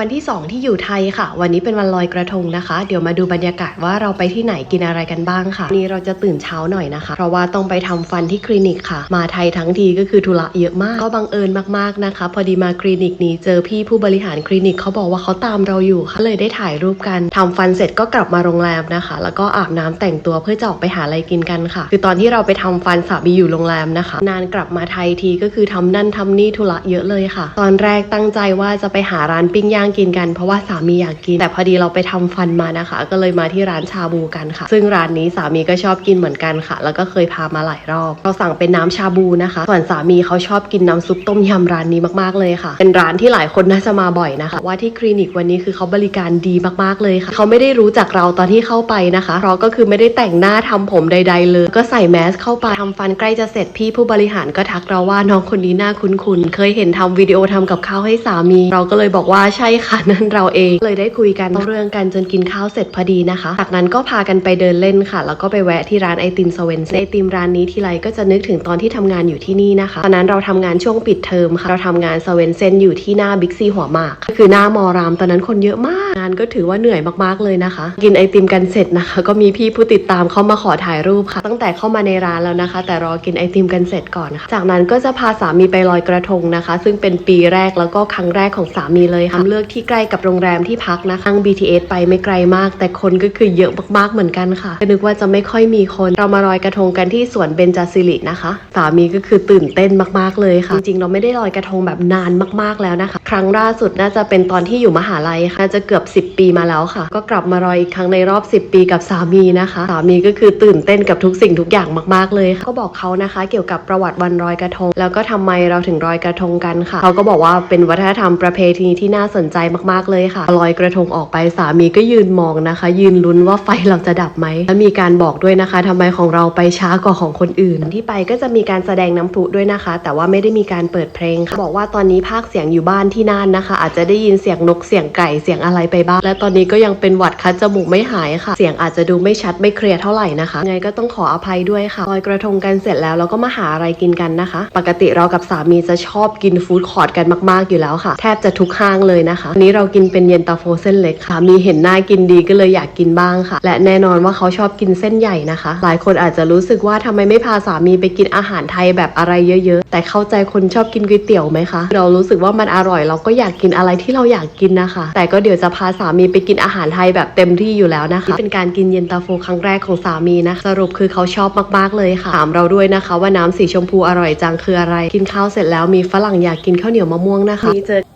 วันที่ 2 ที่อยู่ไทยค่ะ วันนี้เป็นวันลอยกระทงนะคะ เดี๋ยวมาดูบรรยากาศว่าเราไปที่ไหนกินอะไรกันบ้างค่ะวันนี้เราจะตื่นเช้าหน่อยนะคะ เพราะว่าต้องไปทำฟันที่คลินิกค่ะ มาไทยทั้งทีก็คือธุระเยอะมาก ก็บังเอิญมากๆนะคะ พอดีมาคลินิกนี้เจอพี่ผู้บริหารคลินิกเขาบอกว่าเขาตามเราอยู่ค่ะเลยได้ถ่ายรูปกันทำฟันเสร็จก็กลับมาโรงแรมนะคะ แล้วก็อาบน้ำแต่งตัวเพื่อจะออกไปหาอะไรกินกันค่ะ คือตอนที่เราไปทำฟันสามีอยู่โรงแรมนะคะ นานกลับมาไทยทีก็คือทำนั่นทำนี่ธุระเยอะเลยค่ะ ตอนแรกตั้งใจว่าจะไปหาร้านปิ้งย่างกินกันเพราะว่าสามีอยากกิน แต่พอดีเราไปทำฟันมานะคะ ก็เลยมาที่ร้านชาบูกันค่ะ ซึ่งร้านนี้สามีก็ชอบกินเหมือนกันค่ะ แล้วก็เคยพามาหลายรอบเราสั่งเป็นน้ำชาบูนะคะ ส่วนสามีเขาชอบกินน้ำซุปต้มยำร้านนี้มากๆเลยค่ะ เป็นร้านที่หลายคนน่าจะมาบ่อยนะคะ ว่าที่คลินิกวันนี้คือเขาบริการดีมากๆเลยค่ะเขาไม่ได้รู้จักเราตอนที่เข้าไปนะคะเพราะก็คือไม่ได้แต่งหน้าทำผมใด ๆ เลย ก็ใส่แมสเข้าไปทำฟันใกล้จะเสร็จพี่ผู้บริหารก็ทักเราว่าน้องคนนี้น่าคุ้นๆเคยเห็นทำวิดีโอทำกับข้าวให้สามี เราก็เลยบอกว่าใช่ค่ะนั่นเราเองเลยได้คุยกันเรื่องกันจนกินข้าวเสร็จพอดีนะคะ จากนั้นก็พากันไปเดินเล่นค่ะ แล้วก็ไปแวะที่ร้านไอติมสเวนไอติมร้านนี้ทีไรก็จะนึกถึงตอนที่ทำงานอยู่ที่นี่นะคะตอนนั้นเราทำงานช่วงปิดเทอมค่ะเราทำงานสเวนเซนอยู่ที่หน้าบิ๊กซีหัวหมากก็คือหน้ามอรามตอนนั้นคนเยอะมากงานก็ถือว่าเหนื่อยมากๆเลยนะคะ กินไอติมกันเสร็จนะคะ ก็มีพี่ผู้ติดตามเข้ามาขอถ่ายรูปค่ะ ตั้งแต่เข้ามาในร้านแล้วนะคะ แต่รอกินไอติมกันเสร็จก่อนค่ะจากนั้นก็จะพาสามีไปลอยกระทงนะคะ ซึ่งเป็นปีแรกแล้วก็ครั้งแรกของสามีเลยค่ะเลือกที่ใกล้กับโรงแรมที่พักนะคะนั่ง BTS ไปไม่ไกลมาก แต่คนก็คือเยอะมากๆเหมือนกันค่ะก็นึกว่าจะไม่ค่อยมีคนเรามาลอยกระทงกันที่สวนเบญจศิรินะคะ สามีก็คือตื่นเต้นมากๆเลยค่ะ จริงๆ เราไม่ได้ลอยกระทงแบบนานมากๆแล้วนะคะ ครั้งล่าสุดน่าจะเป็นตอนที่อยู่มหาลัยค่ะน่าจะเกือบ 10 ปีมาแล้วค่ะ ก็กลับมาลอยอีกครั้งในรอบ 10 ปีกับสามีนะคะ สามีก็คือตื่นเต้นกับทุกสิ่งทุกอย่างมากๆเลยค่ะก็บอกเขานะคะ เกี่ยวกับประวัติวันลอยกระทง แล้วก็ทำไมเราถึงลอยกระทงกันค่ะเขาก็บอกว่าเป็นวัฒนธรรมประเพณีที่น่าสนใจมากๆเลยค่ะลอยกระทงออกไปสามีก็ยืนมองนะคะ ยืนลุ้นว่าไฟเราจะดับไหมและมีการบอกด้วยนะคะทำไมของเราไปช้ากว่าของคนอื่น ที่ไปก็จะมีการแสดงน้ำพุด้วยนะคะ แต่ว่าไม่ได้มีการเปิดเพลงค่ะบอกว่าตอนนี้ภาคเสียงอยู่บ้านที่น่านนะคะ อาจจะได้ยินเสียงนกเสียงไก่เสียงอะไรไปบ้าง และตอนนี้ก็ยังเป็นหวัดคัดจมูกไม่หายค่ะ เสียงอาจจะดูไม่ชัดไม่เคลียร์เท่าไหร่นะคะยังไงก็ต้องขออภัยด้วยค่ะลอยกระทงกันเสร็จแล้วเราก็มาหาอะไรกินกันนะคะ ปกติเรากับสามีจะชอบกินฟู้ดคอร์ทกันมาก ๆอยู่แล้วค่ะ แทบจะทุกห้างเลยนะคะวันนี้เรากินเป็นเย็นตาโฟเส้นเล็กค่ะ มีเห็นหน้ากินดีก็เลยอยากกินบ้างค่ะ และแน่นอนว่าเขาชอบกินเส้นใหญ่นะคะ หลายคนอาจจะรู้สึกว่าทำไมไม่พาสามีไปกินอาหารไทยแบบอะไรเยอะ ๆ แต่เข้าใจคนชอบกินก๋วยเตี๋ยวไหมคะ เรารู้สึกว่ามันอร่อยเราก็อยากกินอะไรที่เราอยากกินนะคะ แต่ก็เดี๋ยวจะพาสามีไปกินอาหารไทยแบบเต็มที่อยู่แล้วนะคะ เป็นการกินเย็นตาโฟครั้งแรกของสามีนะ สรุปคือเขาชอบมากๆเลยค่ะ ถามเราด้วยนะคะ ว่าน้ำสีชมพูอร่อยจังคืออะไร กินข้าวเสร็จแล้วมีฝรั่งอยากกินข้าวเหนียวมะม่วงนะคะเจอ